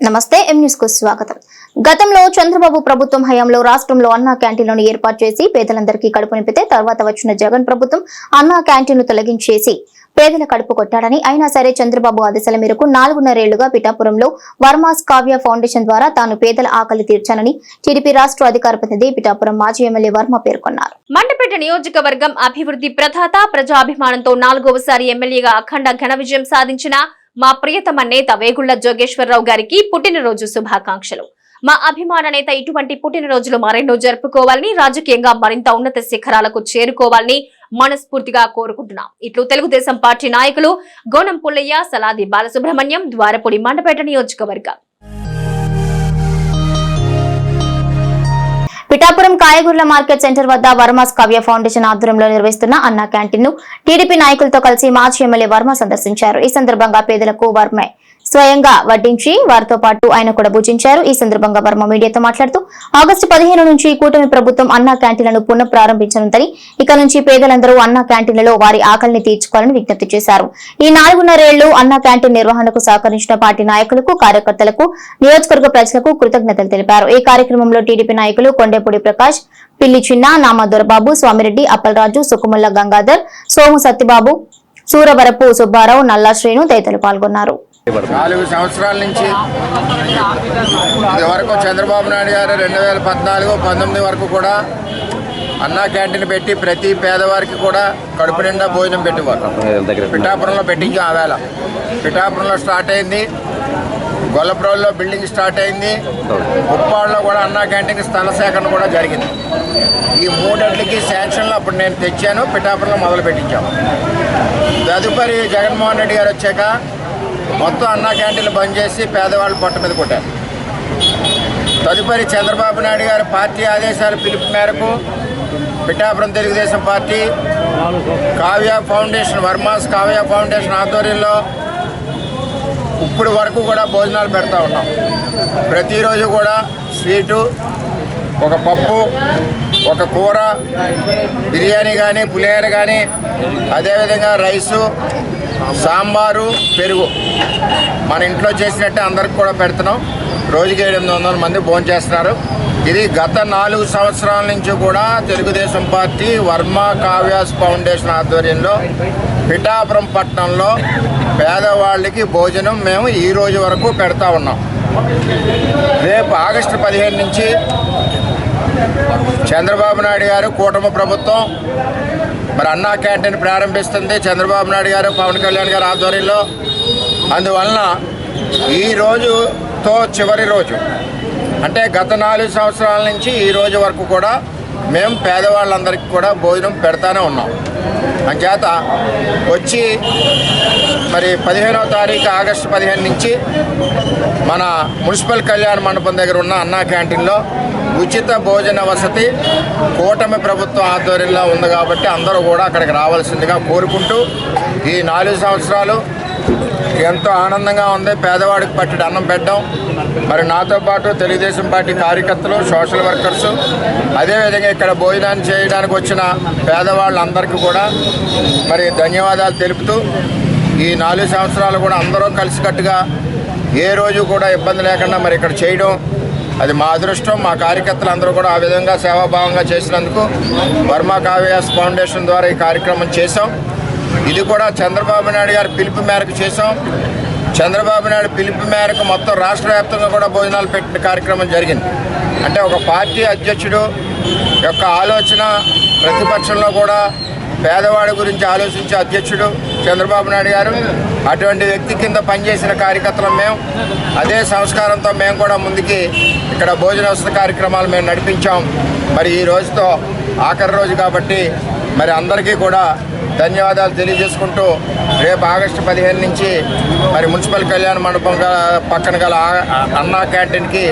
నమస్తే ఎం న్యూస్కు స్వాగతం. గతంలో చంద్రబాబు ప్రభుత్వం హయాంలో రాష్ట్రంలో అన్నా క్యాంటీన్లను ఏర్పాటు చేసి పేదలందరికీ కడుపు నింపితే తర్వాత వచ్చిన జగన్ ప్రభుత్వం అన్నా క్యాంటీన్లు తొలగించేసి పేదల కడుపు కొట్టాడని అయినా సరే చంద్రబాబు ఆదేశాల మేరకు నాలుగున్నరేళ్ళుగా పిఠాపురంలో వర్మాస్ కావ్య ఫౌండేషన్ ద్వారా తాను పేదల ఆకలి తీర్చానని టీడీపీ రాష్ట్ర అధికార ప్రతినిధి పిఠాపురం మాజీ ఎమ్మెల్యే వర్మ పేర్కొన్నారు. మండపేట నియోజకవర్గం అభివృద్ధి ప్రధాత ప్రజాభిమానంతో నాలుగవసారి ఎమ్మెల్యేగా అఖండ ఘన విజయం సాధించిన మా ప్రియతమ నేత వేగుళ్ళ జోగేశ్వరరావు గారికి పుట్టినరోజు శుభాకాంక్షలు. మా అభిమాన నేత ఇటువంటి పుట్టినరోజులు మరెన్నో జరుపుకోవాలని రాజకీయంగా మరింత ఉన్నత శిఖరాలకు చేరుకోవాలని మనస్ఫూర్తిగా కోరుకుంటున్నాం. ఇట్లు తెలుగుదేశం పార్టీ నాయకులు గోనం పుల్లయ్య సలాది బాలసుబ్రహ్మణ్యం ద్వారపూడి మండపేట నియోజకవర్గం. పిఠాపురం కాయగూరల మార్కెట్ సెంటర్ వద్ద వర్మస్ కావ్య ఫౌండేషన్ ఆధ్వర్యంలో నిర్వహిస్తున్న అన్నా క్యాంటీన్ను టీడీపీ నాయకులతో కలిసి మాజీ ఎమ్మెల్యే వర్మ సందర్శించారు. ఈ సందర్భంగా పేదలకు వర్మే స్వయంగా వడ్డించి వారితో పాటు ఆయన కూడా భుజించారు. ఈ సందర్భంగా వర్మ మీడియాతో మాట్లాడుతూ ఆగస్టు పదిహేను నుంచి కూటమి ప్రభుత్వం అన్నా క్యాంటీన్లను పునః ప్రారంభించనుందని ఇక నుంచి పేదలందరూ అన్నా క్యాంటీన్లలో వారి ఆకలిని తీర్చుకోవాలని విజ్ఞప్తి చేశారు. ఈ నాలుగున్నరేళ్ళు అన్నా క్యాంటీన్ నిర్వహణకు సహకరించిన పార్టీ నాయకులకు కార్యకర్తలకు నియోజకవర్గ ప్రజలకు కృతజ్ఞతలు తెలిపారు. ఈ కార్యక్రమంలో టీడీపీ నాయకులు కొండేపూడి ప్రకాష్ పిల్లి చిన్న నామదొరబాబు స్వామిరెడ్డి అప్పలరాజు సుకుముల్ల గంగాధర్ సోము సత్యబాబు సూరవరపు సుబ్బారావు నల్లా శ్రీను తదితరులు పాల్గొన్నారు. నాలుగు సంవత్సరాల నుంచి ఇది వరకు చంద్రబాబు నాయుడు గారు రెండు వేల పద్నాలుగు పంతొమ్మిది వరకు కూడా అన్నా క్యాంటీన్ పెట్టి ప్రతి పేదవారికి కూడా కడుపు నిండా భోజనం పెట్టేవారు. పిఠాపురంలో పెట్టించాం ఆ వేళ. పిఠాపురంలో స్టార్ట్ అయింది. గొల్లపురంలో బిల్డింగ్ స్టార్ట్ అయింది. ఉప్పాడులో కూడా అన్నా క్యాంటీన్ స్థల సేకరణ కూడా జరిగింది. ఈ మూడింటికి శాంక్షన్లు అప్పుడు నేను తెచ్చాను. పిఠాపురంలో మొదలు పెట్టించాము తదుపరి జగన్మోహన్ రెడ్డి గారు వచ్చాక మొత్తం అన్నా క్యాంటీన్లు బంద్ చేసి పేదవాళ్ళు పొట్ట మీద కొట్టారు. తదుపరి చంద్రబాబు నాయుడు గారి పార్టీ ఆదేశాల పిలుపు మేరకు Pithapuram Telugu Desam party Kavya foundation Varma's Kavya foundation ఆధ్వర్యంలో ఇప్పుడు వరకు కూడా భోజనాలు పెడతా ఉన్నాం. ప్రతిరోజు కూడా స్వీటు ఒక పప్పు ఒక కూర బిర్యానీ కానీ పులిహోర కానీ అదేవిధంగా రైసు సాంబారు పెరుగు. మన ఇంట్లో చేసినట్టే అందరికి కూడా పెడుతున్నాం. రోజుకి ఎనిమిది వందల మంది భోజనం చేస్తున్నారు. ఇది గత నాలుగు సంవత్సరాల నుంచి కూడా తెలుగుదేశం పార్టీ వర్మ కావ్యాస్ ఫౌండేషన్ ఆధ్వర్యంలో పిఠాపురం పట్టణంలో పేదవాళ్ళకి భోజనం మేము ఈ రోజు వరకు పెడతా ఉన్నాం. రేపు ఆగస్టు పదిహేను నుంచి చంద్రబాబు నాయుడు గారు కూటమి ప్రభుత్వం మరి అన్నా క్యాంటీన్ ప్రారంభిస్తుంది. చంద్రబాబు నాయుడు గారు పవన్ కళ్యాణ్ గారు ఆధ్వర్యంలో. అందువలన ఈ రోజుతో చివరి రోజు. అంటే గత నాలుగు సంవత్సరాల నుంచి ఈ రోజు వరకు కూడా మేము పేదవాళ్ళందరికీ కూడా భోజనం పెడతానే ఉన్నాం. అంచేత వచ్చి మరి పదిహేనవ తారీఖు ఆగస్టు పదిహేను నుంచి మన మున్సిపల్ కళ్యాణ మండపం దగ్గర ఉన్న అన్నా క్యాంటీన్లో ఉచిత భోజన వసతి కూటమి ప్రభుత్వం ఆధ్వర్యంలో ఉంది కాబట్టి అందరూ కూడా అక్కడికి రావాల్సిందిగా కోరుకుంటూ ఈ నాలుగు సంవత్సరాలు ఎంతో ఆనందంగా ఉంది. పేదవాడికి పట్టడి అన్నం పెట్టడం మరి నాతో పాటు తెలుగుదేశం పార్టీ కార్యకర్తలు సోషల్ వర్కర్స్ అదేవిధంగా ఇక్కడ భోజనాన్ని చేయడానికి వచ్చిన పేదవాళ్ళందరికీ కూడా మరి ధన్యవాదాలు తెలుపుతూ ఈ నాలుగు సంవత్సరాలు కూడా అందరూ కలిసికట్టుగా ఏ రోజు కూడా ఇబ్బంది లేకుండా మరి ఇక్కడ చేయడం అది మా అదృష్టం మా కార్యకర్తలు అందరూ కూడా ఆ విధంగా సేవాభావంగా చేసినందుకు వర్మ కావ్యాస్ ఫౌండేషన్ ద్వారా ఈ కార్యక్రమం చేశాం. ఇది కూడా చంద్రబాబు నాయుడు గారి పిలుపు మేరకు చేశాం. చంద్రబాబు నాయుడు పిలుపు మేరకు మొత్తం రాష్ట్ర వ్యాప్తంగా కూడా భోజనాలు పెట్టిన కార్యక్రమం జరిగింది. అంటే ఒక పార్టీ అధ్యక్షుడు యొక్క ఆలోచన ప్రతిపక్షంలో కూడా పేదవాడి గురించి ఆలోచించే అధ్యక్షుడు చంద్రబాబు నాయుడు గారు అటువంటి వ్యక్తి కింద పనిచేసిన కార్యకర్తలం మేము అదే సంస్కారంతో మేము కూడా ముందుకి ఇక్కడ భోజనోత్సవ కార్యక్రమాలు మేము నడిపించాం. మరి ఈ రోజుతో ఆఖరి రోజు కాబట్టి మరి అందరికీ కూడా ధన్యవాదాలు తెలియజేసుకుంటూ రేపు ఆగస్టు పదిహేను నుంచి మరి మున్సిపల్ కళ్యాణ మండపం గల- పక్కన గల అన్నా క్యాంటీన్కి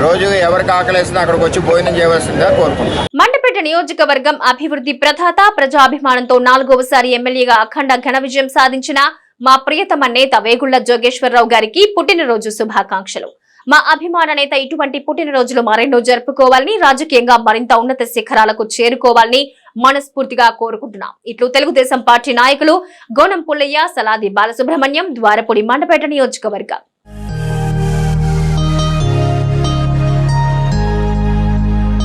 రోజు ఎవరికి ఆకలేసినా అక్కడికి వచ్చి భోజనం చేయవలసిందిగా కోరుకుంటున్నాం. మండపేట నియోజకవర్గం అభివృద్ధి ప్రధాత ప్రజాభిమానంతో నాలుగవసారి ఎమ్మెల్యేగా అఖండ ఘన విజయం సాధించిన మా ప్రియతమ నేత వేగుళ్ళ జోగేశ్వరరావు గారికి పుట్టినరోజు శుభాకాంక్షలు. మా అభిమాన నేత ఇటువంటి పుట్టినరోజులు మరెన్నో జరుపుకోవాలని రాజకీయంగా మరింత ఉన్నత శిఖరాలకు చేరుకోవాలని మనస్ఫూర్తిగా కోరుకుంటున్నాం. ఇట్లు తెలుగుదేశం పార్టీ నాయకులు గోనం పుల్లయ్య సలాది బాలసుబ్రహ్మణ్యం ద్వారపూడి మండపేట నియోజకవర్గం.